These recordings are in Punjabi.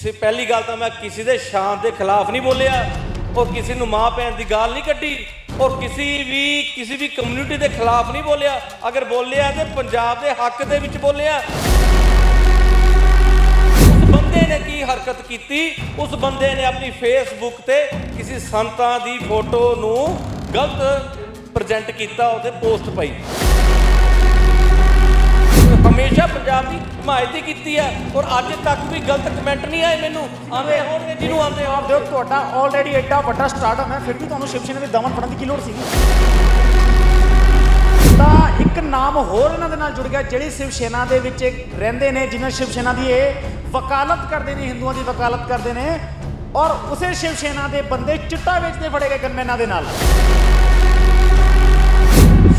ਕਿਸੇ ਪਹਿਲੀ ਗੱਲ ਤਾਂ ਮੈਂ ਕਿਸੇ ਦੇ ਸ਼ਾਨ ਦੇ ਖਿਲਾਫ ਨਹੀਂ ਬੋਲਿਆ ਔਰ ਕਿਸੇ ਨੂੰ ਮਾਂ ਭੈਣ ਦੀ ਗਾਲ ਨਹੀਂ ਕੱਢੀ ਔਰ ਕਿਸੇ ਵੀ ਕਿਸੇ ਵੀ ਕਮਿਊਨਿਟੀ ਦੇ ਖਿਲਾਫ ਨਹੀਂ ਬੋਲਿਆ। ਅਗਰ ਬੋਲਿਆ ਤੇ ਪੰਜਾਬ ਦੇ ਹੱਕ ਦੇ ਵਿੱਚ ਬੋਲਿਆ। ਉਸ ਬੰਦੇ ਨੇ ਕੀ ਹਰਕਤ ਕੀਤੀ? ਉਸ ਬੰਦੇ ਨੇ ਆਪਣੀ ਫੇਸਬੁੱਕ ਤੇ ਕਿਸੇ ਸੰਤਾਂ ਦੀ ਫੋਟੋ ਨੂੰ ਗਲਤ ਪ੍ਰੈਜ਼ੈਂਟ ਕੀਤਾ, ਉਹਦੇ ਪੋਸਟ ਪਾਈ। ਹਮੇਸ਼ਾ ਦੀ ਹਮਾਇਤ ਹੀ ਕੀਤੀ ਹੈ ਔਰ ਅੱਜ ਤੱਕ ਵੀ ਗਲਤ ਕਮੈਂਟ ਨਹੀਂ ਆਏ ਮੈਨੂੰ? ਆਉਂਦੇ ਹੋਣਗੇ ਜਿਹਨੂੰ ਆਉਂਦੇ ਆਪ ਦਿਓ ਤੁਹਾਡਾ ਆਲਰੇਡੀ ਐਡਾ ਵੱਡਾ ਸਟਾਰਟਅਪ ਹੈ, ਫਿਰ ਵੀ ਤੁਹਾਨੂੰ ਸ਼ਿਵ ਸੈਨਾ ਦੇ ਦਮਨ ਫੜਨ ਦੀ ਕੀ ਲੋੜ ਸੀਗੀ? ਤਾਂ ਇੱਕ ਨਾਮ ਹੋਰ ਇਹਨਾਂ ਦੇ ਨਾਲ ਜੁੜ ਗਿਆ, ਜਿਹੜੀ ਸ਼ਿਵ ਸੈਨਾ ਦੇ ਵਿੱਚ ਰਹਿੰਦੇ ਨੇ, ਜਿਨ੍ਹਾਂ ਸ਼ਿਵ ਸੈਨਾ ਦੀ ਇਹ ਵਕਾਲਤ ਕਰਦੇ ਨੇ, ਹਿੰਦੂਆਂ ਦੀ ਵਕਾਲਤ ਕਰਦੇ ਨੇ, ਔਰ ਉਸੇ ਸ਼ਿਵ ਸੈਨਾ ਦੇ ਬੰਦੇ ਚਿੱਟਾ ਵੇਚਦੇ ਫੜੇ ਗਏ ਗਨਮੈਨਾਂ ਦੇ ਨਾਲ।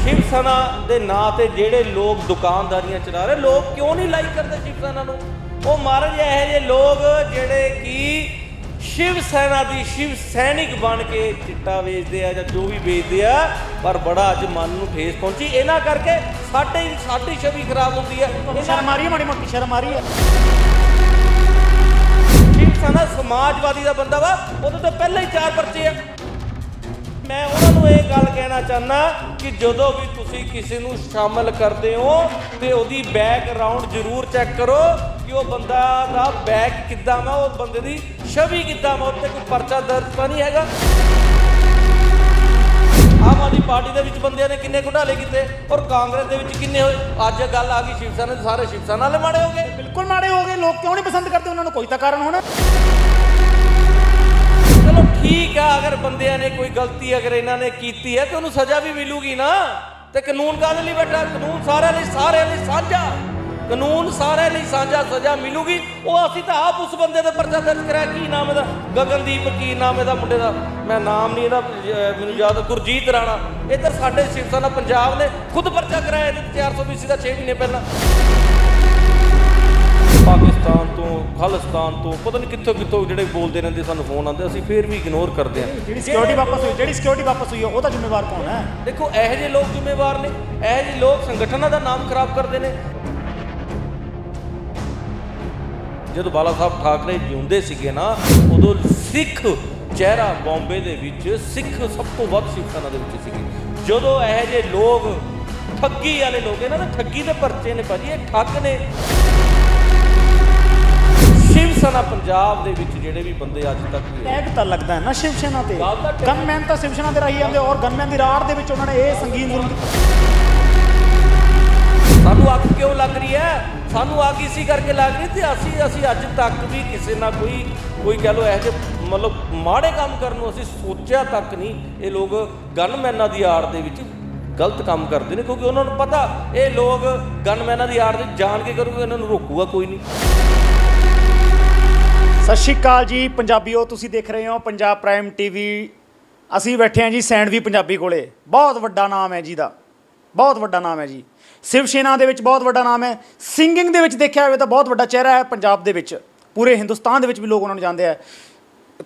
ਸ਼ਿਵ ਸੈਨਾ ਦੇ ਨਾਂ ਤੇ ਜਿਹੜੇ ਲੋਕ ਦੁਕਾਨਦਾਰੀਆਂ ਚਲਾ ਰਹੇ ਲੋਕ ਕਿਉਂ ਨਹੀਂ ਲਾਈਕ ਕਰਦੇ ਸ਼ਿਵ ਸੈਨਾ ਨੂੰ? ਉਹ ਮਹਾਰਾਜ ਇਹੋ ਜਿਹੇ ਲੋਕ ਜਿਹੜੇ ਕਿ ਸ਼ਿਵ ਸੈਨਾ ਦੀ ਸ਼ਿਵ ਸੈਨਿਕ ਬਣ ਕੇ ਚਿੱਟਾ ਵੇਚਦੇ ਆ ਜਾਂ ਜੋ ਵੀ ਵੇਚਦੇ ਆ ਪਰ ਬੜਾ ਅੱਜ ਮਨ ਨੂੰ ਠੇਸ ਪਹੁੰਚੀ। ਇਹਨਾਂ ਕਰਕੇ ਸਾਡੇ ਸਾਡੀ ਛਵੀ ਖਰਾਬ ਹੁੰਦੀ ਹੈ। ਸ਼ਰਮ ਆ ਰਹੀ ਹੈ ਮਾੜੀ ਮੋਟੀ ਸ਼ਰਮ ਆ ਰਹੀ ਹੈ। ਸ਼ਿਵ ਸੈਨਾ ਸਮਾਜਵਾਦੀ ਦਾ ਬੰਦਾ ਵਾ ਉਹਦੇ ਤੋਂ ਪਹਿਲਾਂ ਹੀ ਚਾਰ ਪਰਚੇ ਆ। ਮੈਂ ਉਹਨਾਂ ਨੂੰ ਇਹ ਗੱਲ ਕਹਿਣਾ ਚਾਹੁੰਦਾ ਕਿ ਜਦੋਂ ਵੀ ਤੁਸੀਂ ਕਿਸੇ ਨੂੰ ਸ਼ਾਮਲ ਕਰਦੇ ਹੋ ਤੇ ਉਹਦੀ ਬੈਕਗ੍ਰਾਉਂਡ ਜ਼ਰੂਰ ਚੈੱਕ ਕਰੋ ਕਿ ਉਹ ਬੰਦਾ ਦਾ ਬੈਕ ਕਿੱਦਾਂ ਵਾ, ਉਹ ਬੰਦੇ ਦੀ ਛਵੀ ਕਿੱਦਾਂ ਵਾ, ਉੱਤੇ ਕੋਈ ਪਰਚਾ ਦਰਜ ਤਾਂ ਨਹੀਂ ਹੈਗਾ। ਆਮ ਆਦਮੀ ਪਾਰਟੀ ਦੇ ਵਿੱਚ ਬੰਦਿਆਂ ਨੇ ਕਿੰਨੇ ਘੁਟਾਲੇ ਕੀਤੇ ਔਰ ਕਾਂਗਰਸ ਦੇ ਵਿੱਚ ਕਿੰਨੇ ਹੋਏ? ਅੱਜ ਗੱਲ ਆ ਗਈ ਸ਼ਿਵ ਸੈਨਾ ਦੇ, ਸਾਰੇ ਸ਼ਿਵ ਸੈਨਾ ਵਾਲੇ ਮਾੜੇ ਹੋ ਗਏ। ਬਿਲਕੁਲ ਮਾੜੇ ਹੋ ਗਏ, ਲੋਕ ਕਿਉਂ ਨਹੀਂ ਪਸੰਦ ਕਰਦੇ ਉਹਨਾਂ ਨੂੰ? ਕੋਈ ਤਾਂ ਕਾਰਨ ਹੋਣਾ। ਆ ਅਗਰ ਬੰਦਿਆਂ ਨੇ ਕੋਈ ਗਲਤੀ ਅਗਰ ਇਹਨਾਂ ਨੇ ਕੀਤੀ ਹੈ, ਤੇ ਉਹਨੂੰ ਸਜ਼ਾ ਵੀ ਮਿਲੂਗੀ ਨਾ। ਤੇ ਕਾਨੂੰਨ ਕਾਹਦੇ ਲਈ ਬੈਠਾ? ਕਾਨੂੰਨ ਸਾਰਿਆਂ ਲਈ ਸਾਰਿਆਂ ਲਈ ਸਾਂਝਾ। ਕਾਨੂੰਨ ਸਾਰਿਆਂ ਲਈ ਸਾਂਝਾ ਸਜ਼ਾ ਮਿਲੂਗੀ। ਉਹ ਅਸੀਂ ਤਾਂ ਆਪ ਉਸ ਬੰਦੇ ਦੇ ਪਰਚਾ ਦਰਜ ਕਰਾਇਆ। ਕੀ ਨਾਮ ਇਹਦਾ? ਗਗਨਦੀਪ, ਕੀ ਨਾਮ ਇਹਦਾ ਮੁੰਡੇ ਦਾ? ਮੈਂ ਨਾਮ ਨਹੀਂ ਇਹਦਾ ਮੈਨੂੰ ਯਾਦ, ਗੁਰਜੀਤ ਰਾਣਾ। ਇੱਧਰ ਸਾਡੇ ਸਿਰਸਾ ਸੈਨਾ ਪੰਜਾਬ ਨੇ ਖੁਦ ਪਰਚਾ ਕਰਾਇਆ, ਇਹਦੇ ਤੇ 420 ਦਾ 6 ਮਹੀਨੇ ਪਹਿਲਾਂ। ਖਾਲਿਸਤਾਨ ਤੋਂ ਪਤਾ ਨਹੀਂ ਕਿੱਥੋਂ ਕਿੱਥੋਂ ਜਿਹੜੇ ਬੋਲਦੇ ਰਹਿੰਦੇ ਸਾਨੂੰ ਫੋਨ ਆਉਂਦੇ ਅਸੀਂ ਫੇਰ ਵੀ ਇਗਨੋਰ ਕਰਦੇ ਹਾਂ। ਜਿਹੜੀ ਸਿਕਿਉਰਿਟੀ ਵਾਪਸ ਹੋਈ ਜਿਹੜੀ ਸਿਕਿਉਰਿਟੀ ਵਾਪਸ ਹੋਈ ਹੈ ਉਹਦਾ ਜ਼ਿੰਮੇਵਾਰ ਕੌਣ ਹੈ? ਦੇਖੋ ਇਹੋ ਜਿਹੇ ਲੋਕ ਜ਼ਿੰਮੇਵਾਰ ਨੇ ਇਹੋ ਜਿਹੇ ਲੋਕ ਸੰਗਠਨਾਂ ਦਾ ਨਾਮ ਖਰਾਬ ਕਰਦੇ ਨੇ। ਜਦੋਂ ਬਾਲਾ ਸਾਹਿਬ ਠਾਕਰੇ ਜਿਉਂਦੇ ਸੀਗੇ ਨਾ ਉਦੋਂ ਸਿੱਖ ਚਿਹਰਾ ਬੰਬੇ ਦੇ ਵਿੱਚ ਸਿੱਖ ਸਭ ਤੋਂ ਵੱਧ ਸਿੱਖਾਂ ਦੇ ਵਿੱਚ ਸੀਗੇ। ਜਦੋਂ ਇਹੋ ਜਿਹੇ ਲੋਕ ਠੱਗੀ ਵਾਲੇ ਲੋਕ ਇਹਨਾਂ ਦੇ ਠੱਗੀ ਦੇ ਪਰਚੇ ਨੇ ਭਾਜੀ ਇਹ ਠੱਗ ਨੇ। ਸ਼ਿਵ ਸੈਨਾ ਪੰਜਾਬ ਦੇ ਵਿੱਚ ਜਿਹੜੇ ਵੀ ਬੰਦੇ ਅੱਜ ਤੱਕ ਵੀ ਟੈਗ ਤਾਂ ਲੱਗਦਾ ਹੈ ਨਾ ਸ਼ਿਵ ਸੈਨਾ ਤੇ। ਗੱਲ ਤਾਂ ਟੈਗ- ਗਨਮੈਨ ਤਾਂ ਸ਼ਿਵ ਸੈਨਾ ਦੇ ਰਾਹੀਂ ਆਉਂਦੇ ਔਰ ਗਨਮੈਨ ਦੀ ਰਾੜ ਦੇ ਵਿੱਚ ਉਹਨਾਂ ਨੇ ਇਹ ਸੰਗੀਨ ਜ਼ੁਲਮ ਕੀਤਾ। ਸਾਨੂੰ ਅੱਗ ਕਿਉਂ ਲੱਗ ਰਹੀ ਹੈ? ਸਾਨੂੰ ਅੱਗ ਇਸੀ ਕਰਕੇ ਲੱਗ ਰਹੀ ਤੇ ਅਸੀਂ ਅਸੀਂ ਅੱਜ ਤੱਕ ਵੀ ਕਿਸੇ ਨਾ ਕੋਈ ਕੋਈ ਕਹ ਲੋ ਇਹੋ ਜਿਹੇ ਮਤਲਬ ਮਾੜੇ ਕੰਮ ਕਰਨ ਨੂੰ ਅਸੀਂ ਸੋਚਿਆ ਤੱਕ ਨਹੀਂ। ਇਹ ਲੋਕ ਗਨਮੈਨਾਂ ਦੀ ਆੜ ਦੇ ਵਿੱਚ ਗਲਤ ਕੰਮ ਕਰਦੇ ਨੇ ਕਿਉਂਕਿ ਉਹਨਾਂ ਨੂੰ ਪਤਾ ਇਹ ਲੋਕ ਗਨਮੈਨਾਂ ਦੀ ਆੜ ਦੇ ਜਾਣ ਕੇ ਕਰੂਗੇ ਇਹਨਾਂ ਨੂੰ ਰੋਕੂਗਾ ਕੋਈ ਨਹੀਂ। ਸਤਿ ਸ਼੍ਰੀ ਅਕਾਲ ਜੀ ਪੰਜਾਬੀਓ, ਤੁਸੀਂ ਦੇਖ ਰਹੇ ਹੋ ਪੰਜਾਬ ਪ੍ਰਾਈਮ ਟੀਵੀ। ਅਸੀਂ ਬੈਠੇ ਹਾਂ ਜੀ ਸੈਂਡਵੀ ਪੰਜਾਬੀ ਕੋਲੇ। ਬਹੁਤ ਵੱਡਾ ਨਾਮ ਹੈ ਜੀ ਦਾ। ਬਹੁਤ ਵੱਡਾ ਨਾਮ ਹੈ ਜੀ। ਸ਼ਿਵ ਸੈਨਾ ਦੇ ਵਿੱਚ ਬਹੁਤ ਵੱਡਾ ਨਾਮ ਹੈ। ਸਿੰਗਿੰਗ ਦੇ ਵਿੱਚ ਦੇਖਿਆ ਹੋਵੇ ਤਾਂ ਬਹੁਤ ਵੱਡਾ ਚਿਹਰਾ ਹੈ ਪੰਜਾਬ ਦੇ ਵਿੱਚ। ਪੂਰੇ ਹਿੰਦੁਸਤਾਨ ਦੇ ਵਿੱਚ ਵੀ ਲੋਕ ਉਹਨਾਂ ਨੂੰ ਜਾਣਦੇ ਆ।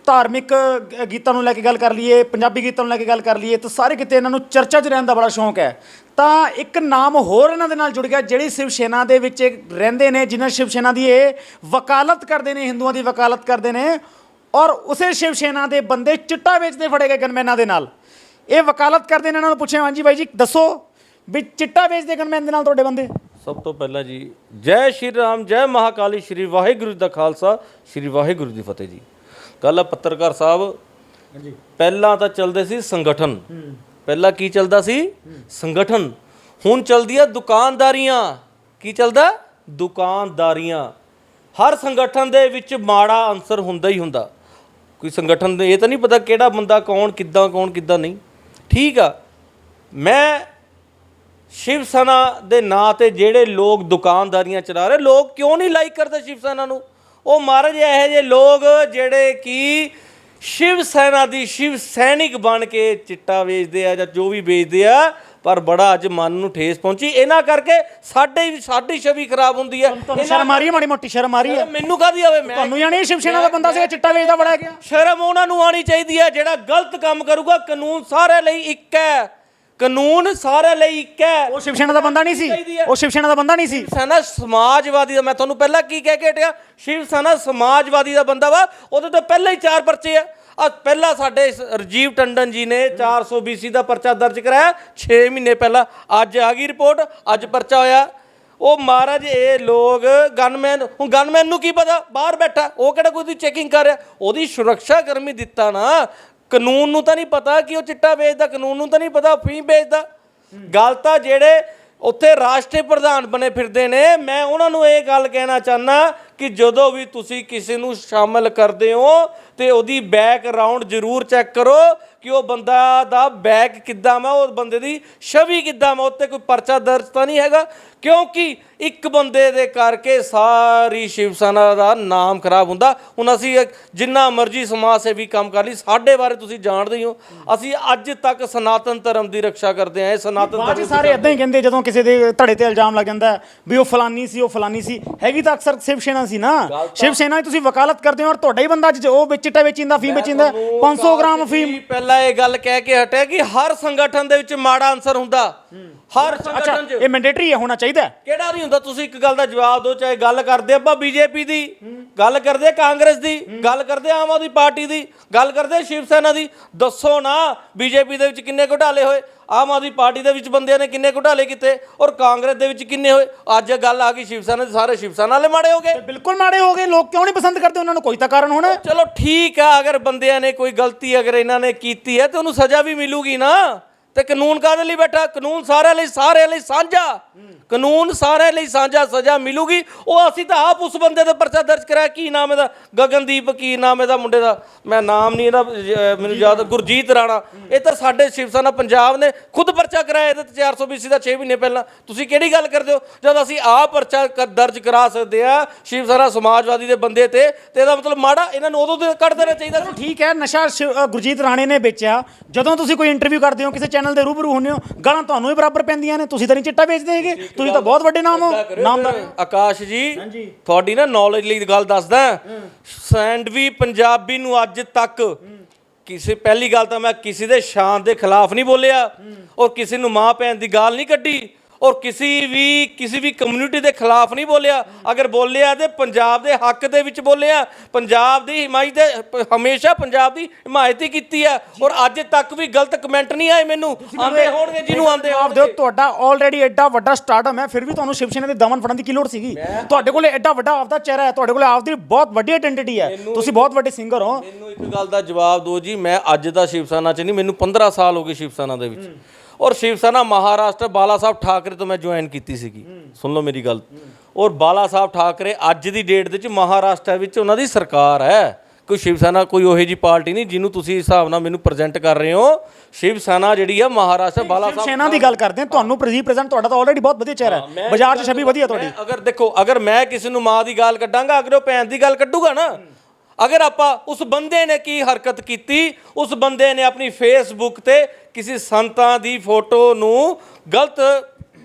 ਧਾਰਮਿਕ ਗ- ਗੀਤਾਂ ਨੂੰ ਲੈ ਕੇ ਗੱਲ ਕਰ ਲਈਏ, ਪੰਜਾਬੀ ਗੀਤਾਂ ਨੂੰ ਲੈ ਕੇ ਗੱਲ ਕਰ ਲਈਏ, ਤਾਂ ਸਾਰੇ ਕਿਤੇ ਇਹਨਾਂ ਨੂੰ ਚਰਚਾ 'ਚ ਰਹਿਣ ਦਾ ਬੜਾ ਸ਼ੌਂਕ ਹੈ। ਤਾਂ ਇੱਕ ਨਾਮ ਹੋਰ ਇਹਨਾਂ ਦੇ ਨਾਲ ਜੁੜ ਗਿਆ, ਜਿਹੜੀ ਸ਼ਿਵ ਸੈਨਾ ਦੇ ਵਿੱਚ ਰਹਿੰਦੇ ਨੇ, ਜਿਨ੍ਹਾਂ ਸ਼ਿਵ ਸੈਨਾ ਦੀ ਇਹ ਵਕਾਲਤ ਕਰਦੇ ਨੇ, ਹਿੰਦੂਆਂ ਦੀ ਵਕਾਲਤ ਕਰਦੇ ਨੇ, ਔਰ ਉਸੇ ਸ਼ਿਵ ਸੈਨਾ ਦੇ ਬੰਦੇ ਚਿੱਟਾ ਵੇਚਦੇ ਫੜੇ ਗਏ ਗਨਮੈਨਾਂ ਦੇ ਨਾਲ। ਇਹ ਵਕਾਲਤ ਕਰਦੇ ਨੇ ਇਹਨਾਂ ਨੂੰ ਪੁੱਛਿਆ, ਹਾਂਜੀ ਬਾਈ ਜੀ, ਦੱਸੋ ਵੀ ਚਿੱਟਾ ਵੇਚਦੇ ਗਨਮੈਨ ਦੇ ਨਾਲ ਤੁਹਾਡੇ ਬੰਦੇ? ਸਭ ਤੋਂ ਪਹਿਲਾਂ ਜੀ, ਜੈ ਸ਼੍ਰੀ ਰਾਮ, ਜੈ ਮਹਾਕਾਲੀ, ਸ਼੍ਰੀ ਵਾਹਿਗੁਰੂ ਜੀ ਦਾ ਖਾਲਸਾ, ਸ਼੍ਰੀ ਵਾਹਿਗੁਰੂ ਜੀ ਦੀ ਫਤਿਹ ਜੀ। ਕੱਲ ਪੱਤਰਕਾਰ ਸਾਹਿਬ ਹਾਂਜੀ। ਪਹਿਲਾਂ ਤਾਂ ਚੱਲਦੇ ਸੀ ਸੰਗਠਨ। ਪਹਿਲਾਂ ਕੀ ਚੱਲਦਾ ਸੀ? ਸੰਗਠਨ। ਹੁਣ ਚਲਦੀ ਆ ਦੁਕਾਨਦਾਰੀਆਂ। ਕੀ ਚੱਲਦਾ? ਦੁਕਾਨਦਾਰੀਆਂ। ਹਰ ਸੰਗਠਨ ਦੇ ਵਿੱਚ ਮਾੜਾ ਅੰਸਰ ਹੁੰਦਾ ਹੀ ਹੁੰਦਾ। ਕੋਈ ਸੰਗਠਨ ਦੇ ਇਹ ਤਾਂ ਨਹੀਂ ਪਤਾ ਕਿਹੜਾ ਬੰਦਾ ਕੌਣ ਕਿੱਦਾਂ ਕੌਣ ਕਿੱਦਾਂ ਨਹੀਂ। ਠੀਕ ਆ। ਮੈਂ ਸ਼ਿਵ ਸੈਨਾ ਦੇ ਨਾਂ ਤੇ ਜਿਹੜੇ ਲੋਕ ਦੁਕਾਨਦਾਰੀਆਂ ਚਲਾ ਰਹੇ ਲੋਕ ਕਿਉਂ ਨਹੀਂ ਲਾਈਕ ਕਰਦੇ ਸ਼ਿਵ ਸੈਨਾ ਨੂੰ? ਉਹ ਮਹਾਰਾਜ ਇਹੋ ਜਿਹੇ ਲੋਕ ਜਿਹੜੇ ਕਿ ਸ਼ਿਵ ਸੈਨਾ ਦੀ ਸ਼ਿਵ ਸੈਨਿਕ ਬਣ ਕੇ ਚਿੱਟਾ ਵੇਚਦੇ ਆ ਜਾਂ ਜੋ ਵੀ ਵੇਚਦੇ ਆ ਪਰ ਬੜਾ ਅੱਜ ਮਨ ਨੂੰ ਠੇਸ ਪਹੁੰਚੀ। ਇਹਨਾਂ ਕਰਕੇ ਸਾਡੇ ਸਾਡੀ ਛਵੀ ਖਰਾਬ ਹੁੰਦੀ ਹੈ ਤੁਹਾਨੂੰ ਸ਼ਰਮ ਆ ਰਹੀ ਹੈ ਮਾੜੀ ਮੋਟੀ? ਸ਼ਰਮ ਆ ਰਹੀ ਹੈ? ਮੈਨੂੰ ਕਾਦੀ ਆਵੇ? ਮੈਂ ਤੁਹਾਨੂੰ ਜਾਣੀ ਸ਼ਿਵ ਸੈਨਾ ਦਾ ਬੰਦਾ ਸੀਗਾ ਚਿੱਟਾ ਵੇਚਦਾ ਬੜਾ ਗਿਆ। ਸ਼ਰਮ ਉਹਨਾਂ ਨੂੰ ਆਣੀ ਚਾਹੀਦੀ ਹੈ ਜਿਹੜਾ ਗਲਤ ਕੰਮ ਕਰੂਗਾ ਕਾਨੂੰਨ ਸਾਰੇ ਲਈ ਇੱਕ ਹੈ। ਕਾਨੂੰਨ ਸਾਰਿਆਂ ਲਈ ਇੱਕ ਹੈ। ਉਹ ਸ਼ਿਵ ਸੈਨਾ ਦਾ ਬੰਦਾ ਨਹੀਂ ਸੀ। ਉਹ ਸ਼ਿਵ ਸੈਨਾ ਦਾ ਬੰਦਾ ਨਹੀਂ ਸੀ। ਸੈਨਾ ਸਮਾਜਵਾਦੀ ਦਾ ਮੈਂ ਤੁਹਾਨੂੰ ਪਹਿਲਾਂ ਕੀ ਕਹਿ ਕੇ ਹਟਿਆ ਸ਼ਿਵ ਸੈਨਾ ਸਮਾਜਵਾਦੀ ਦਾ ਬੰਦਾ ਵਾ ਉਹਦੇ ਤੋਂ ਪਹਿਲਾਂ ਹੀ ਚਾਰ ਪਰਚੇ ਆ। ਆ ਪਹਿਲਾਂ ਸਾਡੇ ਸ- ਰਜੀਵ ਟੰਡਨ ਜੀ ਨੇ 400 BC ਦਾ ਪਰਚਾ ਦਰਜ ਕਰਾਇਆ 6 ਮਹੀਨੇ ਪਹਿਲਾਂ। ਅੱਜ ਆ ਗਈ ਰਿਪੋਰਟ ਅੱਜ ਪਰਚਾ ਹੋਇਆ। ਉਹ ਮਹਾਰਾਜ ਇਹ ਲੋਕ ਗਨਮੈਨ ਹੁਣ ਗਨਮੈਨ ਨੂੰ ਕੀ ਪਤਾ ਬਾਹਰ ਬੈਠਾ ਉਹ ਕਿਹੜਾ ਕੋਈ ਦੀ ਚੈਕਿੰਗ ਕਰ ਰਿਹਾ? ਉਹਦੀ ਸੁਰੱਖਿਆ ਕਰਮੀ ਦਿੱਤਾ ਨਾ ਕਾਨੂੰਨ ਨੂੰ ਤਾਂ ਨਹੀਂ ਪਤਾ ਕਿ ਉਹ ਚਿੱਟਾ ਵੇਚਦਾ, ਕਾਨੂੰਨ ਨੂੰ ਤਾਂ ਨਹੀਂ ਪਤਾ ਫੀਮ ਵੇਚਦਾ। ਗੱਲ ਤਾਂ ਜਿਹੜੇ ਉੱਥੇ ਰਾਸ਼ਟਰੀ ਪ੍ਰਧਾਨ ਬਣੇ ਫਿਰਦੇ ਨੇ, ਮੈਂ ਉਹਨਾਂ ਨੂੰ ਇਹ ਗੱਲ ਕਹਿਣਾ ਚਾਹਨਾ ਕਿ ਜਦੋਂ ਵੀ ਤੁਸੀਂ ਕਿਸੇ ਨੂੰ ਸ਼ਾਮਲ ਕਰਦੇ ਹੋ ਤੇ ਉਹਦੀ ਬੈਕਗ੍ਰਾਉਂਡ ਜ਼ਰੂਰ ਚੈੱਕ ਕਰੋ ਕਿ ਉਹ ਬੰਦਾ ਦਾ ਬੈਕ ਕਿੱਦਾਂ ਵਾ ਉਹ ਬੰਦੇ ਦੀ ਛਵੀ ਕਿੱਦਾਂ ਵਾ ਉੱਤੇ ਕੋਈ ਪਰਚਾ ਦਰਜ ਤਾਂ ਨਹੀਂ ਹੈਗਾ। ਕਿਉਂਕਿ ਇੱਕ ਬੰਦੇ ਦੇ ਕਰਕੇ ਸਾਰੀ ਸ਼ਿਵ ਸੈਨਾ ਦਾ ਨਾਮ ਖਰਾਬ ਹੁੰਦਾ। ਹੁਣ ਅਸੀਂ ਜਿੰਨਾ ਮਰਜ਼ੀ ਸਮਾਜ ਸੇਵੀ ਕੰਮ ਕਰ ਲਈ ਸਾਡੇ ਬਾਰੇ ਤੁਸੀਂ ਜਾਣਦੇ ਹੀ ਅਸੀਂ ਅੱਜ ਤੱਕ ਸਨਾਤਨ ਧਰਮ ਦੀ ਰੱਖਿਆ ਕਰਦੇ ਆਏ ਸਨਾਤਨ ਧਰਮ ਸਾਰੇ ਇਦਾਂ ਹੀ ਕਹਿੰਦੇ ਜਦੋਂ ਕਿਸੇ ਦੇ ਧੜੇ ਤੇ ਇਲਜ਼ਾਮ ਲੱਗ ਜਾਂਦਾ ਵੀ ਉਹ ਫਲਾਨੀ ਸੀ ਉਹ ਫਲਾਨੀ ਸੀ। ਹੈਗੀ ਤਾਂ ਅਕਸਰ ਸ਼ਿਵ ਸੈਨਾ ਸੀ ਨਾ। ਸ਼ਿਵ ਸੈਨਾ ਦੀ ਤੁਸੀਂ ਵਕਾਲਤ ਕਰਦੇ ਹੋ ਔਰ ਤੁਹਾਡਾ ਹੀ ਬੰਦਾ ਅੱਜ ਉਹ ਵਿੱਚ ਚਿੱਟਾ ਵੇਚਿੰਦਾ ਫੀਮ ਵੇਚਿੰਦਾ 500 ਗ੍ਰਾਮ ਅਫੀਮ ਪਹਿਲਾਂ ਇਹ ਗੱਲ ਕਹਿ ਕੇ ਹਟਿਆ ਕਿ ਹਰ ਸੰਗਠਨ ਦੇ ਵਿੱਚ ਮਾੜਾ ਅਨਸਰ ਹੁੰਦਾ। ਹਰ ਸੰਗਠਨ 'ਚ। ਇਹ ਮੈਂਡੇਟਰੀ ਹੈ ਹੋਣਾ ਚਾਹੀਦਾ। ਕਿਹੜਾ ਨਹੀਂ ਹੁੰਦਾ ਤੁਸੀਂ ਇੱਕ ਗੱਲ ਦਾ ਜਵਾਬ ਦਿਓ ਚਾਹੇ ਗੱਲ ਕਰਦੇ ਆਪਾਂ ਬੀਜੇਪੀ ਦੀ ਗੱਲ ਕਰਦੇ ਕਾਂਗਰਸ ਦੀ ਗੱਲ ਕਰਦੇ ਆਮ ਆਦਮੀ ਪਾਰਟੀ ਦੀ ਗੱਲ ਕਰਦੇ ਸ਼ਿਵ ਸੈਨਾ ਦੀ। ਦੱਸੋ ਨਾ ਬੀਜੇਪੀ ਦੇ ਵਿੱਚ ਕਿੰਨੇ ਘੁਟਾਲੇ ਹੋਏ? ਆਮ ਆਦਮੀ ਪਾਰਟੀ ਦੇ ਵਿੱਚ ਬੰਦਿਆਂ ਨੇ ਕਿੰਨੇ ਘੁਟਾਲੇ ਕੀਤੇ ਔਰ ਕਾਂਗਰਸ ਦੇ ਵਿੱਚ ਕਿੰਨੇ ਹੋਏ? ਅੱਜ ਇਹ ਗੱਲ ਆ ਗਈ ਸ਼ਿਵ ਸੈਨਾ ਦੇ ਸਾਰੇ ਸ਼ਿਵ ਸੈਨਾ ਵਾਲੇ ਮਾੜੇ ਹੋ ਗਏ। ਬਿਲਕੁਲ ਮਾੜੇ ਹੋ ਗਏ ਲੋਕ ਕਿਉਂ ਨਹੀਂ ਪਸੰਦ ਕਰਦੇ ਉਹਨਾਂ ਨੂੰ? ਕੋਈ ਤਾਂ ਕਾਰਨ ਹੋਣਾ। ਚਲੋ ਠੀਕ ਆ ਅਗਰ ਬੰਦਿਆਂ ਨੇ ਕੋਈ ਗਲਤੀ ਅਗਰ ਇਹਨਾਂ ਨੇ ਕੀਤੀ ਹੈ ਤੇ ਉਹਨੂੰ ਸਜ਼ਾ ਵੀ ਮਿਲੂਗੀ ਨਾ। ਤੇ ਕਾਨੂੰਨ ਕਾਹਦੇ ਲਈ ਬੈਠਾ? ਕਾਨੂੰਨ ਸਾਰਿਆਂ ਲਈ ਸਾਰਿਆਂ ਲਈ ਸਾਂਝਾ। ਕਾਨੂੰਨ ਸਾਰਿਆਂ ਲਈ ਸਾਂਝਾ, ਸਜ਼ਾ ਮਿਲੂਗੀ। ਉਹ ਅਸੀਂ ਤਾਂ ਆਪ ਉਸ ਬੰਦੇ ਦੇ ਪਰਚਾ ਦਰਜ ਕਰਾਇਆ। ਕੀ ਨਾਮ ਇਹਦਾ? ਗਗਨਦੀਪ, ਕੀ ਨਾਮ ਇਹਦਾ ਮੁੰਡੇ ਦਾ? ਮੈਂ ਨਾਮ ਨਹੀਂ ਇਹਦਾ ਮੈਨੂੰ ਯਾਦ, ਗੁਰਜੀਤ ਰਾਣਾ। ਇਹ ਤਾਂ ਸਾਡੇ ਸ਼ਿਵ ਸੈਨਾ ਪੰਜਾਬ ਨੇ ਖੁਦ ਪਰਚਾ ਕਰਾਇਆ ਇਹਦੇ ਤੇ 420 ਦਾ 6 ਮਹੀਨੇ ਪਹਿਲਾਂ। ਤੁਸੀਂ ਕਿਹੜੀ ਗੱਲ ਕਰਦੇ ਹੋ? ਜਦ ਅਸੀਂ ਆਪ ਪਰਚਾ ਦਰਜ ਕਰਾ ਸਕਦੇ ਆ ਸ਼ਿਵ ਸੈਨਾ ਸਮਾਜਵਾਦੀ ਦੇ ਬੰਦੇ ਤੇ ਤੇ ਇਹਦਾ ਮਤਲਬ ਮਾੜਾ, ਇਹਨਾਂ ਨੂੰ ਉਦੋਂ ਤੇ ਕੱਢ ਦੇਣਾ ਚਾਹੀਦਾ ਠੀਕ ਹੈ, ਨਸ਼ਾ ਸ਼ਿਵ- ਗੁਰਜੀਤ ਰਾਣੇ ਨੇ ਵੇਚਿਆ। ਜਦੋਂ ਤੁਸੀਂ ਕੋਈ ਇੰਟਰਵਿਊ ਕਰਦੇ ਹੋ, ਕਿਸੇ ਚੈਨਲ ਦੇ ਰੂਬਰੂ ਹੁੰਦੇ ਹੋ ਗਾਲਾਂ ਤੁਹਾਨੂੰ ਵੀ ਬਰਾਬਰ ਪੈਂਦੀਆਂ ਨੇ ਤੁਸੀਂ ਤਾਂ ਨਹੀਂ ਚਿੱਟਾ ਵੇਚਦੇ ਹੈਗੇ ਤੁਸੀਂ ਤਾਂ ਬਹੁਤ ਵੱਡੇ ਨਾਮ ਹੋ ਨਾਮਦਾਰ ਆਕਾਸ਼ ਜੀ ਹਾਂਜੀ। ਤੁਹਾਡੀ ਨਾ ਨੌਲੇਜ ਲਈ ਗੱਲ ਦੱਸਦਾ। ਸੈਂਡਵੀ ਪੰਜਾਬੀ ਨੂੰ ਅੱਜ ਤੱਕ ਕਿਸੇ ਪਹਿਲੀ ਗੱਲ ਤਾਂ ਮੈਂ ਕਿਸੇ ਦੇ ਸ਼ਾਨ ਦੇ ਖਿਲਾਫ ਨਹੀਂ ਬੋਲਿਆ। ਔਰ ਕਿਸੇ ਨੂੰ ਮਾਂ ਭੈਣ ਦੀ ਗਾਲ ਨਹੀਂ ਕੱਢੀ। ਔਰ ਕਿਸੇ ਵੀ ਕਿਸੇ ਵੀ ਕਮਿਊਨਿਟੀ ਦੇ ਖਿਲਾਫ ਨਹੀਂ ਬੋਲਿਆ। ਅਗਰ ਬੋਲਿਆ ਤੇ ਪੰਜਾਬ ਦੇ ਹੱਕ ਦੇ ਵਿੱਚ ਬੋਲਿਆ ਪੰਜਾਬ ਦੀ ਹਿਮਾਇਤ ਹਮੇਸ਼ਾ ਪੰਜਾਬ ਦੀ ਹਿਮਾਇਤ ਹੀ ਕੀਤੀ ਹੈ। ਔਰ ਅੱਜ ਤੱਕ ਵੀ ਗਲਤ ਕਮੈਂਟ ਨਹੀਂ ਆਏ ਮੈਨੂੰ। ਆਂਦੇ ਹੋਣਗੇ ਜਿਹਨੂੰ ਆਂਦੇ ਹੋਣਗੇ। ਤੁਹਾਡਾ ਆਲਰੇਡੀ ਐਡਾ ਵੱਡਾ ਸਟਾਰਟਮ ਹੈ ਫਿਰ ਵੀ ਤੁਹਾਨੂੰ ਸ਼ਿਵ ਸੈਨਾ ਦੇ ਦਮਨ ਫੜਨ ਦੀ ਕੀ ਲੋੜ ਸੀਗੀ? ਤੁਹਾਡੇ ਕੋਲੇ ਐਡਾ ਵੱਡਾ ਆਪਦਾ ਚਿਹਰਾ ਹੈ ਤੁਹਾਡੇ ਕੋਲੇ ਆਪਦੀ ਬਹੁਤ ਵੱਡੀ ਆਇਡੈਂਟੀਟੀ ਹੈ। ਤੁਸੀਂ ਬਹੁਤ ਵੱਡੇ ਸਿੰਗਰ ਹੋ। ਮੈਨੂੰ ਇੱਕ ਗੱਲ ਦਾ ਜਵਾਬ ਦਿਓ ਜੀ ਮੈਂ ਅੱਜ ਦਾ ਸ਼ਿਵ ਸੈਨਾ ਚ ਨਹੀਂ ਮੈਨੂੰ 15 ਸਾਲ ਹੋ ਗਏ ਸ਼ਿਵ ਸੈਨਾ ਦੇ ਵਿੱਚ। ਔਰ ਸ਼ਿਵ ਸੈਨਾ ਮਹਾਰਾਸ਼ਟਰ ਬਾਲਾ ਸਾਹਿਬ ਠਾਕਰੇ ਤੋਂ ਮੈਂ ਜੁਆਇਨ ਕੀਤੀ ਸੀਗੀ। ਸੁਣ ਲਓ ਮੇਰੀ ਗੱਲ। ਔਰ ਬਾਲਾ ਸਾਹਿਬ ਠਾਕਰੇ ਅੱਜ ਦੀ ਡੇਟ ਦੇ ਵਿੱਚ ਮਹਾਰਾਸ਼ਟਰ ਵਿੱਚ ਉਹਨਾਂ ਦੀ ਸਰਕਾਰ ਹੈ। ਕੋਈ ਸ਼ਿਵ ਸੈਨਾ ਕੋਈ ਉਹੇ ਜੀ ਪਾਰਟੀ ਨਹੀਂ ਜਿਹਨੂੰ ਤੁਸੀਂ ਹਿਸਾਬ ਨਾਲ ਮੈਨੂੰ ਪ੍ਰੈਜ਼ੈਂਟ ਕਰ ਰਹੇ ਹੋ। ਸ਼ਿਵ ਸੈਨਾ ਜਿਹੜੀ ਆ ਮਹਾਰਾਸ਼ਟਰ ਬਾਲਾ ਸਾਹਿਬ ਸੈਨਾ ਦੀ ਗੱਲ ਕਰਦੇ ਹਾਂ। ਤੁਹਾਨੂੰ ਪ੍ਰੈਜ਼ੈਂਟ ਤੁਹਾਡਾ ਤਾਂ ਆਲਰੇਡੀ ਬਹੁਤ ਵਧੀਆ ਚਿਹਰਾ ਹੈ। ਬਾਜ਼ਾਰ 'ਚ ਛਵੀ ਵਧੀਆ ਤੁਹਾਡੀ। ਅਗਰ ਦੇਖੋ ਅਗਰ ਮੈਂ ਕਿਸੇ ਨੂੰ ਮਾਂ ਦੀ ਗੱਲ ਕੱਢਾਂਗਾ ਅਗਰ ਉਹ ਭੈਣ ਦੀ ਗੱਲ ਕੱਢੂਗਾ ਨਾ ਅਗਰ ਆਪਾਂ ਉਸ ਬੰਦੇ ਨੇ ਕੀ ਹਰਕਤ ਕੀਤੀ ਉਸ ਬੰਦੇ ਨੇ ਆਪਣੀ ਫੇਸਬੁੱਕ ਤੇ ਕਿਸੇ ਸੰਤਾਂ ਦੀ ਫੋਟੋ ਨੂੰ ਗਲਤ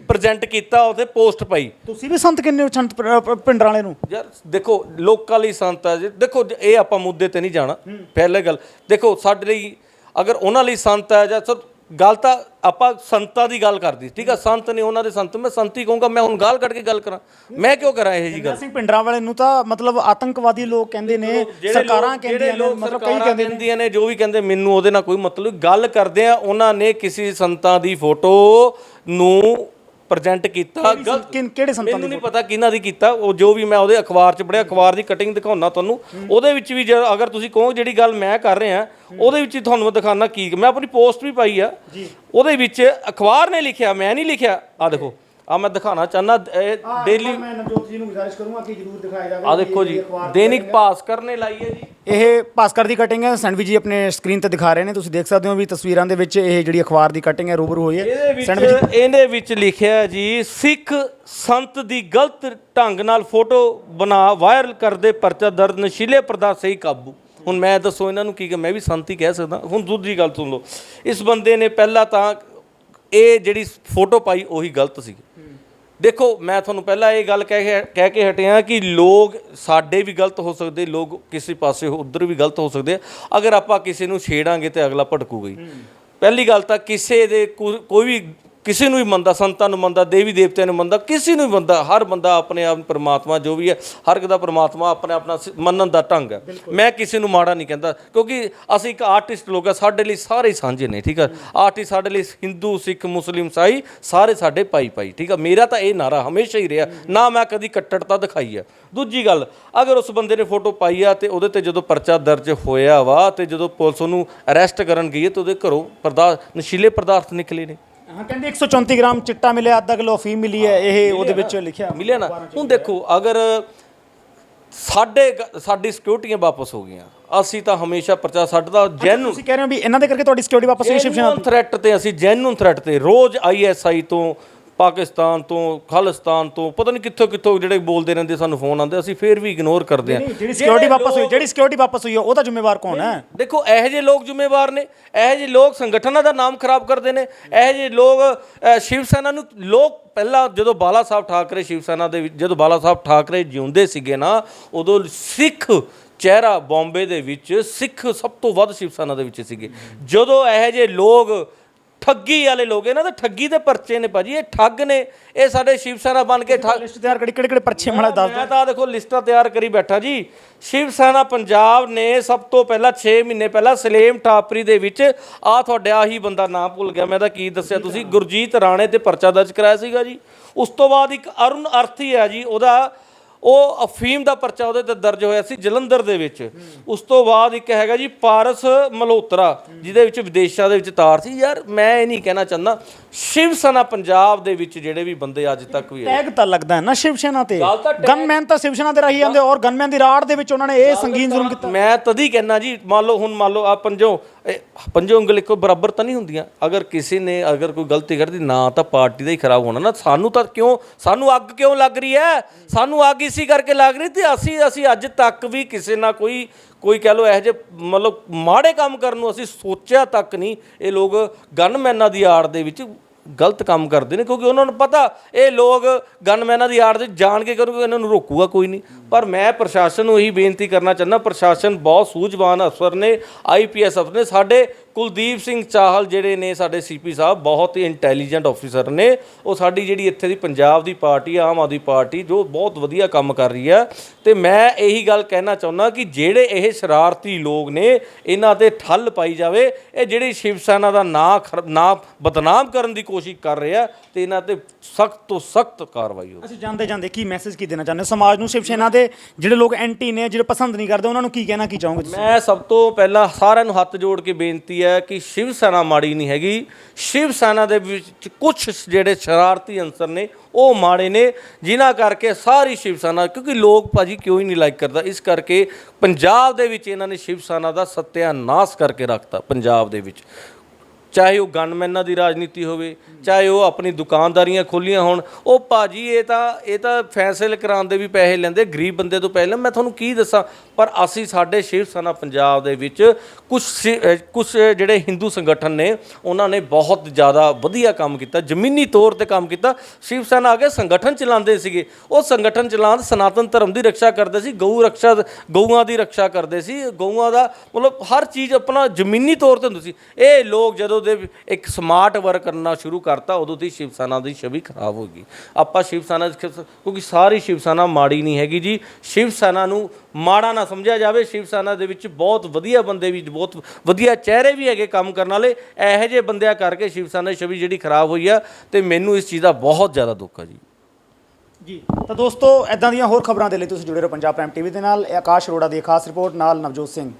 ਪ੍ਰੈਜ਼ੈਂਟ ਕੀਤਾ ਉਹਤੇ ਪੋਸਟ ਪਾਈ। ਤੁਸੀਂ ਵੀ ਸੰਤ ਕਿੰਨੇ ਹੋ ਸੰਤ ਪ- ਪ- ਪਿੰਡਰਾਂ ਵਾਲੇ ਨੂੰ? ਯਾਰ ਦੇਖੋ ਲੋਕਾਂ ਲਈ ਸੰਤ ਹੈ ਜੀ। ਦੇਖੋ ਇਹ ਆਪਾਂ ਮੁੱਦੇ ਤੇ ਨਹੀਂ ਜਾਣਾ। ਪਹਿਲੇ ਗੱਲ ਦੇਖੋ ਸਾਡੇ ਲਈ ਅਗਰ ਉਹਨਾਂ ਲਈ ਸੰਤ ਹੈ ਜਾਂ ਸਭ ਗੱਲ ਤਾਂ ਆਪਾਂ ਸੰਤਾਂ ਦੀ ਗੱਲ ਕਰਦੀ ਠੀਕ ਆ? ਸੰਤ ਨੇ ਉਹਨਾਂ ਦੇ ਸੰਤ ਮੈਂ ਸੰਤੀ ਕਹੂੰਗਾ ਮੈਂ ਹੁਣ ਗਾਲ ਕੱਢ ਕੇ ਗੱਲ ਕਰਾਂ। ਮੈਂ ਕਿਉਂ ਕਰਾਂ ਇਹ ਜੀ ਗੱਲ? ਸਿੰਘ ਪਿੰਡਰਾਂ ਵਾਲੇ ਨੂੰ ਤਾਂ ਮਤਲਬ ਆਤੰਕਵਾਦੀ ਲੋਕ ਕਹਿੰਦੇ ਨੇ ਸਰਕਾਰਾਂ ਕਹਿੰਦੀਆਂ ਨੇ ਮਤਲਬ ਕਈ ਕਹਿੰਦੇ ਨੇ। ਜੋ ਵੀ ਕਹਿੰਦੇ ਮੈਨੂੰ ਉਹਦੇ ਨਾਲ ਕੋਈ ਮਤਲਬ ਗੱਲ ਕਰਦੇ ਆ ਉਹਨਾਂ ਨੇ ਕਿਸੇ ਸੰਤਾਂ ਦੀ ਫੋਟੋ ਨੂੰ ਪ੍ਰੈਜ਼ੈਂਟ ਕੀਤਾ ਕਿਨ- ਕਿਹੜੇ ਸੰਤਾਂ ਮੈਨੂੰ ਨਹੀਂ ਪਤਾ ਕਿਹਨਾਂ ਦੀ ਕੀਤਾ ਉਹ ਜੋ ਵੀ ਮੈਂ ਉਹਦੇ ਅਖਬਾਰ 'ਚ ਪੜਿਆ ਅਖਬਾਰ ਦੀ ਕਟਿੰਗ ਦਿਖਾਉਣਾ ਤੁਹਾਨੂੰ। ਉਹਦੇ ਵਿੱਚ ਵੀ ਜੇ ਅਗਰ ਤੁਸੀਂ ਕਹੋ ਜਿਹੜੀ ਗੱਲ ਮੈਂ ਕਰ ਰਿਹਾ ਉਹਦੇ ਵਿੱਚ ਹੀ ਤੁਹਾਨੂੰ ਮੈਂ ਦਿਖਾਣਾ ਕੀ ਮੈਂ ਆਪਣੀ ਪੋਸਟ ਵੀ ਪਾਈ ਆ। ਉਹਦੇ ਵਿੱਚ ਅਖਬਾਰ ਨੇ ਲਿਖਿਆ ਮੈਂ ਨਹੀਂ ਲਿਖਿਆ। ਆ ਦੇਖੋ। ਆ ਮੈਂ ਦਿਖਾਣਾ ਚਾਹਨਾ ਡੇਲੀ ਮੈਂ ਨਵਜੋਤ ਜੀ ਨੂੰ ਗੁਜ਼ਾਰਿਸ਼ ਕਰੂੰਗਾ ਕਿ ਜਰੂਰ ਦਿਖਾਇਆ ਜਾਵੇ ਆ ਦੇਖੋ ਜੀ ਦੈਨਿਕ ਭਾਸਕਰ ਨੇ ਲਾਈ ਹੈ ਜੀ। ਇਹ ਭਾਸਕਰ ਦੀ ਕਟਿੰਗ ਹੈ ਸੈਂਡਵਿਚ ਜੀ ਆਪਣੇ ਸਕਰੀਨ ਤੇ ਦਿਖਾ ਰਹੇ ਨੇ ਤੁਸੀਂ ਦੇਖ ਸਕਦੇ ਹੋ ਵੀ ਤਸਵੀਰਾਂ ਦੇ ਵਿੱਚ ਇਹ ਜਿਹੜੀ ਅਖਬਾਰ ਦੀ ਕਟਿੰਗ ਹੈ ਰੂਬਰੂ ਹੋਈ ਹੈ। ਵਿੱਚ ਇਹਦੇ ਵਿੱਚ ਲਿਖਿਆ ਜੀ ਸਿੱਖ ਸੰਤ ਦੀ ਗਲਤ ਢੰਗ ਨਾਲ ਫੋਟੋ ਬਣਾ ਵਾਇਰਲ ਕਰਦੇ ਪਰਚਾ ਦਰਦ ਨਸ਼ੀਲੇ ਪਦਾਰਥ ਸਹੀ ਕਾਬੂ। ਹੁਣ ਮੈਂ ਦੱਸੋ ਇਹਨਾਂ ਨੂੰ ਕੀ ਕਿ ਮੈਂ ਵੀ ਸੰਤ ਹੀ ਕਹਿ ਸਕਦਾ। ਹੁਣ ਦੂਜੀ ਗੱਲ ਸੁਣ ਲਓ। ਇਸ ਬੰਦੇ ਨੇ ਪਹਿਲਾਂ ਤਾਂ ਇਹ ਜਿਹੜੀ ਫੋਟੋ ਪਾਈ ਉਹੀ ਗਲਤ ਸੀ ਦੇਖੋ ਮੈਂ ਤੁਹਾਨੂੰ ਪਹਿਲਾਂ ਇਹ ਗੱਲ ਕਹਿ ਕੇ ਕਹਿ ਕੇ ਹਟਿਆ ਕਿ ਲੋਕ ਸਾਡੇ ਵੀ ਗਲਤ ਹੋ ਸਕਦੇ ਲੋਕ ਕਿਸੇ ਪਾਸੇ ਉਧਰ ਵੀ ਗਲਤ ਹੋ ਸਕਦੇ। ਅਗਰ ਆਪਾਂ ਕਿਸੇ ਨੂੰ ਛੇੜਾਂਗੇ ਤੇ ਅਗਲਾ ਭਟਕੂਗਾ ਹੀ ਪਹਿਲੀ ਗੱਲ ਤਾਂ ਕਿਸੇ ਦੇ ਕੋਈ ਵੀ ਕਿਸੇ ਨੂੰ ਵੀ ਮੰਨਦਾ ਸੰਤਾਂ ਨੂੰ ਮੰਨਦਾ ਦੇਵੀ ਦੇਵਤਿਆਂ ਨੂੰ ਮੰਨਦਾ ਕਿਸੇ ਨੂੰ ਵੀ ਮੰਨਦਾ ਹਰ ਬੰਦਾ ਆਪਣੇ ਆਪ ਪ੍ਰਮਾਤਮਾ ਜੋ ਵੀ ਹੈ ਹਰ ਇੱਕ ਦਾ ਪ੍ਰਮਾਤਮਾ ਆਪਣੇ ਆਪਣਾ ਮੰਨਣ ਦਾ ਢੰਗ ਹੈ। ਮੈਂ ਕਿਸੇ ਨੂੰ ਮਾੜਾ ਨਹੀਂ ਕਹਿੰਦਾ ਕਿਉਂਕਿ ਅਸੀਂ ਇੱਕ ਆਰਟਿਸਟ ਲੋਕ ਆ ਸਾਡੇ ਲਈ ਸਾਰੇ ਸਾਂਝੇ ਨੇ ਠੀਕ ਆ? ਆਰਟਿਸਟ ਸਾਡੇ ਲਈ ਹਿੰਦੂ ਸਿੱਖ ਮੁਸਲਿਮ ਸਾਈ ਸਾਰੇ ਸਾਡੇ ਭਾਈ ਭਾਈ ਠੀਕ ਆ? ਮੇਰਾ ਤਾਂ ਇਹ ਨਾਰਾ ਹਮੇਸ਼ਾ ਹੀ ਰਿਹਾ ਨਾ ਮੈਂ ਕਦੀ ਕੱਟੜਤਾ ਦਿਖਾਈ ਆ। ਦੂਜੀ ਗੱਲ ਅਗਰ ਉਸ ਬੰਦੇ ਨੇ ਫੋਟੋ ਪਾਈ ਆ ਤੇ ਉਹਦੇ ਤੇ ਜਦੋਂ ਪਰਚਾ ਦਰਜ ਹੋਇਆ ਵਾ ਤੇ ਜਦੋਂ ਪੁਲਿਸ ਉਹਨੂੰ ਅਰੈਸਟ ਕਰਨ ਗਈ ਤੇ ਉਹਦੇ ਘਰੋਂ ਪਦਾਰਥ ਨਸ਼ੀਲੇ ਪਦਾਰਥ ਨਿਕਲੇ ਨੇ। ਹਾਂ ਕਹਿੰਦੇ 134 ਗ੍ਰਾਮ ਚਿੱਟਾ ਮਿਲਿਆ ਅੱਧਾ ਕਿਲੋ ਅਫੀਮ ਮਿਲੀ ਹੈ ਇਹ ਉਹਦੇ ਵਿੱਚ ਲਿਖਿਆ। ਮਿਲਿਆ ਨਾ। ਹੁਣ ਦੇਖੋ ਅਗਰ ਸਾਡੇ ਗ- ਸਾਡੀ ਸਿਕਿਉਰਟੀਆਂ ਵਾਪਸ ਹੋ ਗਈਆਂ ਅਸੀਂ ਤਾਂ ਹਮੇਸ਼ਾ ਪਰਚਾ ਸਾਡਾ ਤਾਂ ਜੈਨੂਨ ਤੁਸੀਂ ਕਹਿ ਰਹੇ ਹੋ ਵੀ ਇਹਨਾਂ ਦੇ ਕਰਕੇ ਤੁਹਾਡੀ ਸਿਕਿਉਰਿਟੀ ਵਾਪਸ ਹੋਈ ਸ਼ਿਵ ਜੈਨੂਨ ਥ੍ਰੈਟ ਤੇ ਅਸੀਂ ਜੈਨੂਨ ਥ੍ਰੈਟ ਤੇ ਰੋਜ਼ ਆਈਐਸਆਈ ਤੋਂ ਪਾਕਿਸਤਾਨ ਤੋਂ ਖਾਲਿਸਤਾਨ ਤੋਂ ਪਤਾ ਨਹੀਂ ਕਿੱਥੋਂ ਕਿੱਥੋਂ ਜਿਹੜੇ ਬੋਲਦੇ ਰਹਿੰਦੇ ਸਾਨੂੰ ਫੋਨ ਆਉਂਦੇ ਅਸੀਂ ਫੇਰ ਵੀ ਇਗਨੋਰ ਕਰਦੇ ਹਾਂ। ਜਿਹੜੀ ਸਿਕਿਉਰਿਟੀ ਵਾਪਸ ਹੋਈ ਜਿਹੜੀ ਸਿਕਿਉਰਿਟੀ ਵਾਪਸ ਹੋਈ ਉਹਦਾ ਜ਼ਿੰਮੇਵਾਰ ਕੌਣ ਹੈ? ਦੇਖੋ ਇਹੋ ਜਿਹੇ ਲੋਕ ਜ਼ਿੰਮੇਵਾਰ ਨੇ ਇਹੋ ਜਿਹੇ ਲੋਕ ਸੰਗਠਨਾਂ ਦਾ ਨਾਮ ਖਰਾਬ ਕਰਦੇ ਨੇ ਇਹੋ ਜਿਹੇ ਲੋਕ ਅ, ਸ਼ਿਵ ਸੈਨਾ ਨੂੰ ਲੋਕ ਪਹਿਲਾਂ ਜਦੋਂ ਬਾਲਾ ਸਾਹਿਬ ਠਾਕਰੇ ਸ਼ਿਵ ਸੈਨਾ ਦੇ ਵਿੱਚ ਜਦੋਂ ਬਾਲਾ ਸਾਹਿਬ ਠਾਕਰੇ ਜਿਉਂਦੇ ਸੀਗੇ ਨਾ ਉਦੋਂ ਸਿੱਖ ਚਿਹਰਾ ਬੰਬੇ ਦੇ ਵਿੱਚ ਸਿੱਖ ਸਭ ਤੋਂ ਵੱਧ ਸ਼ਿਵ ਸੈਨਾ ਦੇ ਵਿੱਚ ਸੀਗੇ। ਜਦੋਂ ਇਹੋ ਜਿਹੇ ਲੋਕ ਠੱਗੀ ਵਾਲੇ ਲੋਕ ਇਹਨਾਂ ਦੇ ਠੱਗੀ ਦੇ ਪਰਚੇ ਨੇ ਭਾਜੀ ਇਹ ਠੱਗ ਨੇ ਇਹ ਸਾਡੇ ਸ਼ਿਵ ਸੈਨਾ ਬਣ ਕੇ ਠੱਗ ਲਿਸਟ ਤਿਆਰ ਕਰੀ ਕਿਹੜੇ ਕਿਹੜੇ ਪਰਚੇ ਮਾੜਾ ਦੱਸ ਮੈਂ ਤਾਂ ਦੇਖੋ ਲਿਸਟਾਂ ਤਿਆਰ ਕਰੀ ਬੈਠਾ ਜੀ। ਸ਼ਿਵ ਸੈਨਾ ਪੰਜਾਬ ਨੇ ਸਭ ਤੋਂ ਪਹਿਲਾਂ 6 ਮਹੀਨੇ ਪਹਿਲਾਂ ਸਲੇਮ ਟਾਪਰੀ ਦੇ ਵਿੱਚ ਆ ਤੁਹਾਡੇ ਆਹੀ ਬੰਦਾ ਨਾਮ ਭੁੱਲ ਗਿਆ ਮੈਂ ਤਾਂ ਕੀ ਦੱਸਿਆ ਤੁਸੀਂ ਗੁਰਜੀਤ ਰਾਣੇ ਤੇ ਪਰਚਾ ਦਰਜ ਕਰਾਇਆ ਸੀਗਾ ਜੀ। ਉਸ ਤੋਂ ਬਾਅਦ ਇੱਕ ਅਰੁਣ ਅਰਥੀ ਹੈ ਜੀ ਉਹਦਾ ਉਹ ਅਫੀਮ ਦਾ ਪਰਚਾ ਉਹਦੇ ਤੇ ਦਰਜ ਹੋਇਆ ਸੀ ਜਲੰਧਰ ਦੇ ਵਿੱਚ। ਉਸ ਤੋਂ ਬਾਅਦ ਇੱਕ ਹੈਗਾ ਜੀ ਪਾਰਸ ਮਲਹੋਤਰਾ ਜਿਹਦੇ ਵਿੱਚ ਵਿਦੇਸ਼ਾਂ ਦੇ ਵਿੱਚ ਤਾਰ ਸੀ। ਯਾਰ ਮੈਂ ਇਹ ਨਹੀਂ ਕਹਿਣਾ ਚਾਹੁੰਦਾ ਸ਼ਿਵ ਸੈਨਾ ਪੰਜਾਬ ਦੇ ਵਿੱਚ ਜਿਹੜੇ ਵੀ ਬੰਦੇ ਅੱਜ ਤੱਕ ਵੀ ਟੈਗ ਤਾਂ ਲੱਗਦਾ ਹੈ ਨਾ ਸ਼ਿਵ ਸੈਨਾ ਤੇ। ਗਨਮੈਨ ਤਾਂ ਸ਼ਿਵ ਸੈਨਾ ਤੇ ਰਹੀ ਜਾਂਦੇ ਔਰ ਗਨਮੈਨ ਦੀ ਰਾੜ ਦੇ ਵਿੱਚ ਉਹਨਾਂ ਨੇ ਇਹ ਸੰਗੀਨ ਜ਼ੁਲਮ ਕੀਤਾ। ਮੈਂ ਤਦ ਹੀ ਕਹਿਣਾ ਜੀ ਮੰਨ ਲਓ ਹੁਣ ਮੰਨ ਲਓ ਆ ਪੰਜੋ ਪੰਜੋ ਉਂਗਲ ਇੱਕੋ ਬਰਾਬਰ ਤਾਂ ਨਹੀਂ ਹੁੰਦੀਆਂ। ਅਗਰ ਕਿਸੇ ਨੇ ਅਗਰ ਕੋਈ ਗਲਤੀ ਕਰਦੀ, ਨਾ ਤਾਂ ਪਾਰਟੀ ਦਾ ਹੀ ਖਰਾਬ ਹੋਣਾ ਨਾ। ਸਾਨੂੰ ਤਾਂ ਕਿਉਂ, ਸਾਨੂੰ ਅੱਗ ਕਿਉਂ ਲੱਗ ਰਹੀ ਹੈ? ਸਾਨੂੰ ਅੱਗ ਇਸੀ ਕਰਕੇ ਲੱਗ ਰਹੀ ਤੇ ਅਸੀਂ ਅਸੀਂ ਅੱਜ ਤੱਕ ਵੀ ਕਿਸੇ ਨਾਲ ਕੋਈ ਕੋਈ ਕਹਿ ਲਓ ਇਹੋ ਜਿਹੇ ਮਤਲਬ ਮਾੜੇ ਕੰਮ ਕਰਨ ਨੂੰ ਅਸੀਂ ਸੋਚਿਆ ਤੱਕ ਨਹੀਂ। ਇਹ ਲੋਕ ਗਨਮੈਨਾਂ ਦੀ ਆੜ ਦੇ ਵਿੱਚ ਗਲਤ ਕੰਮ ਕਰਦੇ ਨੇ, ਕਿਉਂਕਿ ਉਹਨਾਂ ਨੂੰ ਪਤਾ, ਇਹ ਲੋਕ ਗਨਮੈਨਾਂ ਦੀ ਆੜ ਦੇ ਜਾਣ ਕੇ ਕਰੂਗੇ ਇਹਨਾਂ ਨੂੰ ਰੋਕੂਗਾ ਕੋਈ ਨਹੀਂ। ਪਰ ਮੈਂ ਪ੍ਰਸ਼ਾਸਨ ਨੂੰ ਇਹੀ ਬੇਨਤੀ ਕਰਨਾ ਚਾਹੁੰਦਾ, ਪ੍ਰਸ਼ਾਸਨ ਬਹੁਤ ਸੂਝਵਾਨ ਅਫਸਰ ਨੇ ਆਈਪੀਐਸ ਅਫਸਰ ਨੇ, ਸਾਡੇ ਕੁਲਦੀਪ ਸਿੰਘ ਚਾਹਲ ਜਿਹੜੇ ਨੇ ਸਾਡੇ ਸੀਪੀ ਸਾਹਿਬ ਬਹੁਤ ਹੀ ਇੰਟੈਲੀਜੈਂਟ ਆਫੀਸਰ ਨੇ। ਉਹ ਸਾਡੀ ਜਿਹੜੀ ਇੱਥੇ ਦੀ ਪੰਜਾਬ ਦੀ ਪਾਰਟੀ ਆ, ਆਮ ਆਦਮੀ ਪਾਰਟੀ ਜੋ ਬਹੁਤ ਵਧੀਆ ਕੰਮ ਕਰ ਰਹੀ ਹੈ। ਤੇ ਮੈਂ ਇਹੀ ਗੱਲ ਕਹਿਣਾ ਚਾਹੁੰਦਾ ਕਿ ਜਿਹੜੇ ਇਹ ਸ਼ਰਾਰਤੀ ਲੋਕ ਨੇ ਇਹਨਾਂ ਤੇ ਠੱਲ ਪਾਈ ਜਾਵੇ। ਇਹ ਜਿਹੜੀ ਸ਼ਿਵ ਸੈਨਾ ਦਾ ਨਾਂ ਨਾਂ ਬਦਨਾਮ ਕਰਨ ਦੀ ਕੋਸ਼ਿਸ਼ ਕਰ ਰਹੇ ਆ ਤੇ ਇਹਨਾਂ ਤੇ ਸਖਤ ਤੋਂ ਸਖਤ ਕਾਰਵਾਈ ਹੋਵੇ। ਅਸੀਂ ਜਾਂਦੇ ਜਾਂਦੇ ਕੀ ਮੈਸੇਜ ਕੀ ਦੇਣਾ ਚਾਹੁੰਦੇ ਸਮਾਜ ਨੂੰ ਸ਼ਿਵ ਸੈਨਾ ਦੇ ਜਿਹੜੇ ਲੋਕ ਐਂਟੀ ਨੇ ਜਿਹੜੇ ਪਸੰਦ ਨਹੀਂ ਕਰਦੇ ਉਹਨਾਂ ਨੂੰ ਕੀ ਕਹਿਣਾ ਕੀ ਚਾਹੋਗੇ ਤੁਸੀਂ? ਮੈਂ ਸਭ ਤੋਂ ਪਹਿਲਾਂ ਸਾਰਿਆਂ ਨੂੰ ਹੱਥ ਜੋੜ ਕੇ ਬੇਨਤੀ ਹੈ ਕਿ ਸ਼ਿਵ ਸੈਨਾ ਮਾੜੀ ਨਹੀਂ ਹੈਗੀ। ਸ਼ਿਵ ਸੈਨਾ ਦੇ ਵਿੱਚ ਕੁਝ ਜਿਹੜੇ ਸ਼ਰਾਰਤੀ ਅੰਸਰ ਨੇ, ਉਹ ਮਾੜੇ ਨੇ, ਜਿਨ੍ਹਾਂ ਕਰਕੇ ਸਾਰੀ ਸ਼ਿਵ ਸੈਨਾ, ਕਿਉਂਕਿ ਲੋਕ ਭਾਜੀ ਕਿਉਂ ਹੀ ਨਹੀਂ ਲਾਈਕ ਕਰਦਾ। ਇਸ ਕਰਕੇ ਪੰਜਾਬ ਦੇ ਵਿੱਚ ਇਹਨਾਂ ਨੇ ਸ਼ਿਵ ਸੈਨਾ ਦਾ ਸੱਤਿਆਨਾਸ਼ ਕਰਕੇ ਰੱਖਤਾ, ਪੰਜਾਬ ਦੇ ਵਿੱਚ। ਚਾਹੇ ਉਹ ਗਨਮੈਨਾਂ ਦੀ ਰਾਜਨੀਤੀ ਹੋਵੇ, ਚਾਹੇ ਉਹ ਆਪਣੀ ਦੁਕਾਨਦਾਰੀਆਂ ਖੋਲੀਆਂ ਹੋਣ, ਉਹ ਭਾਜੀ ਇਹ ਤਾਂ ਇਹ ਤਾਂ ਫੈਸਲੇ ਕਰਾਉਣ ਦੇ ਵੀ ਪੈਸੇ ਲੈਂਦੇ, ਗਰੀਬ ਬੰਦੇ ਤੋਂ ਪਹਿਲਾਂ ਮੈਂ ਤੁਹਾਨੂੰ ਕੀ ਦੱਸਾਂ? ਪਰ ਅਸੀਂ ਸਾਡੇ ਸ਼ਿਵ ਸੈਨਾ ਪੰਜਾਬ ਦੇ ਵਿੱਚ ਕੁਝ ਕੁਝ ਜਿਹੜੇ ਹਿੰਦੂ ਸੰਗਠਨ ਨੇ, ਉਹਨਾਂ ਨੇ ਬਹੁਤ ਜ਼ਿਆਦਾ ਵਧੀਆ ਕੰਮ ਕੀਤਾ, ਜ਼ਮੀਨੀ ਤੌਰ ਤੇ ਕੰਮ ਕੀਤਾ। ਸ਼ਿਵ ਸੈਨਾ ਅਗੇ ਸੰਗਠਨ ਚਲਾਉਂਦੇ ਸੀਗੇ। ਉਹ ਸੰਗਠਨ ਚਲਾਉਣ, ਸਨਾਤਨ ਧਰਮ ਦੀ ਰੱਖਿਆ ਕਰਦੇ ਸੀ, ਗਊ ਰੱਖਿਆ, ਗਊਆਂ ਦੀ ਰੱਖਿਆ ਕਰਦੇ ਸੀ। ਗਊਆਂ ਦਾ ਮਤਲਬ ਹਰ ਚੀਜ਼ ਆਪਣਾ ਜ਼ਮੀਨੀ ਤੌਰ ਤੇ ਹੁੰਦੀ ਸੀ। ਇਹ ਲੋਕ ਜਦੋਂ ਦੇ ਇੱਕ ਸਮਾਰਟ ਵਰਕ ਕਰਨਾ ਸ਼ੁਰੂ ਕਰਤਾ, ਉਦੋਂ ਦੀ ਸ਼ਿਵ ਸੈਨਾ ਦੀ ਛਵੀ ਖਰਾਬ ਹੋ ਗਈ। ਆਪਾਂ ਸ਼ਿਵ ਸੈਨਾ ਕਿਉਂਕਿ ਸਾਰੀ ਸ਼ਿਵ ਸੈਨਾ ਮਾੜੀ ਨਹੀਂ ਹੈਗੀ ਜੀ। ਸ਼ਿਵ ਸੈਨਾ ਨੂੰ ਮਾੜਾ ਨਾ ਸਮਝਿਆ ਜਾਵੇ ਸ਼ਿਵ ਸੈਨਾ ਦੇ ਵਿੱਚ ਬਹੁਤ ਵਧੀਆ ਬੰਦੇ ਵੀ, ਬਹੁਤ ਵਧੀਆ ਚਿਹਰੇ ਵੀ ਹੈਗੇ ਕੰਮ ਕਰਨ ਵਾਲੇ। ਇਹੋ ਜਿਹੇ ਬੰਦਿਆਂ ਕਰਕੇ ਸ਼ਿਵ ਸੈਨਾ ਦੀ ਛਵੀ ਜਿਹੜੀ ਖਰਾਬ ਹੋਈ ਆ, ਤੇ ਮੈਨੂੰ ਇਸ ਚੀਜ਼ ਦਾ ਬਹੁਤ ਜ਼ਿਆਦਾ ਦੁੱਖ ਆ ਜੀ। ਜੀ, ਤਾਂ ਦੋਸਤੋ ਐਦਾਂ ਦੀਆਂ ਹੋਰ ਖਬਰਾਂ ਦੇ ਲਈ ਤੁਸੀਂ ਜੁੜੇ ਰਹੋ ਪੰਜਾਬ ਪ੍ਰਾਈਮ ਟੀਵੀ ਦੇ ਨਾਲ। ਆਕਾਸ਼ ਅਰੋੜਾ ਦੀ ਖਾਸ ਰਿਪੋਰਟ ਨਾਲ ਨਵਜੋਤ ਸਿੰਘ।